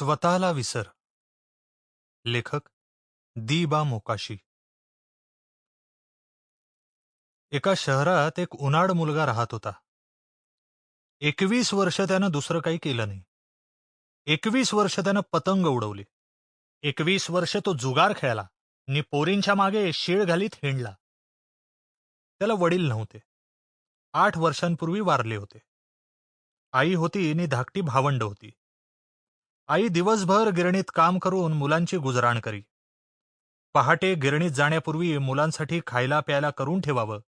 स्वतःला विसर. लेखक दी बा मोकाशी. एका शहरात एक उन्हाड मुलगा राहत होता. एकवीस वर्ष त्यानं दुसरं काही केलं नाही. एकवीस वर्ष त्यानं पतंग उडवली. एकवीस वर्ष तो जुगार खेळला नि पोरींच्या मागे शिळ घालीत हिंडला. त्याला वडील नव्हते. आठ वर्षांपूर्वी वारले होते. आई होती नि धाकटी भावंड होती. आई दिवसभर गिरणीत काम करून मुलांची गुजराण करी. पहाटे गिरणीत जाण्यापूर्वी मुलांसाठी खायला प्यायला करून ठेवावं.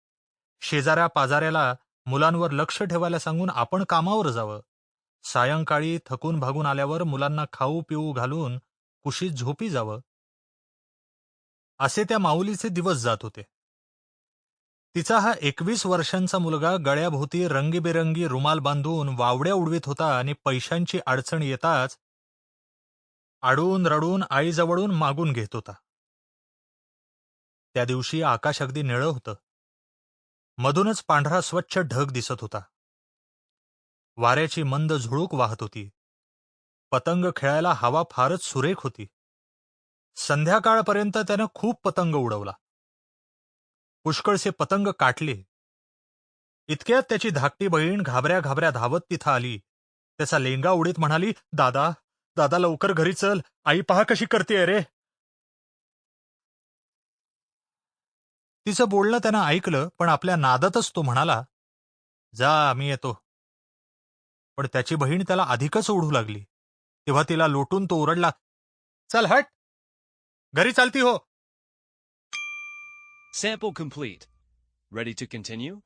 शेजाऱ्या पाजाऱ्याला मुलांवर लक्ष ठेवायला सांगून आपण कामावर जावं. सायंकाळी थकून भागून आल्यावर मुलांना खाऊ पिऊ घालून कुशीत झोपी जावं. असे त्या माऊलीचे दिवस जात होते. तिचा हा एकवीस वर्षांचा मुलगा गळ्याभोवती रंगीबेरंगी रुमाल बांधून वावड्या उडवीत होता आणि पैशांची अडचण येताच आडून रडून आईजवळून मागून घेत होता. त्या दिवशी आकाश अगदी निळं होतं. मधूनच पांढरा स्वच्छ ढग दिसत होता. वाऱ्याची मंद झुळूक वाहत होती. पतंग खेळायला हवा फारच सुरेख होती. संध्याकाळपर्यंत त्यानं खूप पतंग उडवला. पुष्कळसे पतंग काटले. इतक्यात त्याची धाकटी बहीण घाबऱ्या घाबऱ्या धावत तिथं आली. त्याचा लेंगा उडीत म्हणाली दादा दादा लवकर घरी चल. आई पहा कशी करते रे. तिचं बोलणं त्यानं ऐकलं पण आपल्या नादातच तो म्हणाला जा मी येतो. पण त्याची बहीण त्याला अधिकच ओढू लागली. तेव्हा तिला लोटून तो ओरडला चल हट. घरी चालती हो. Sample complete. Ready to continue?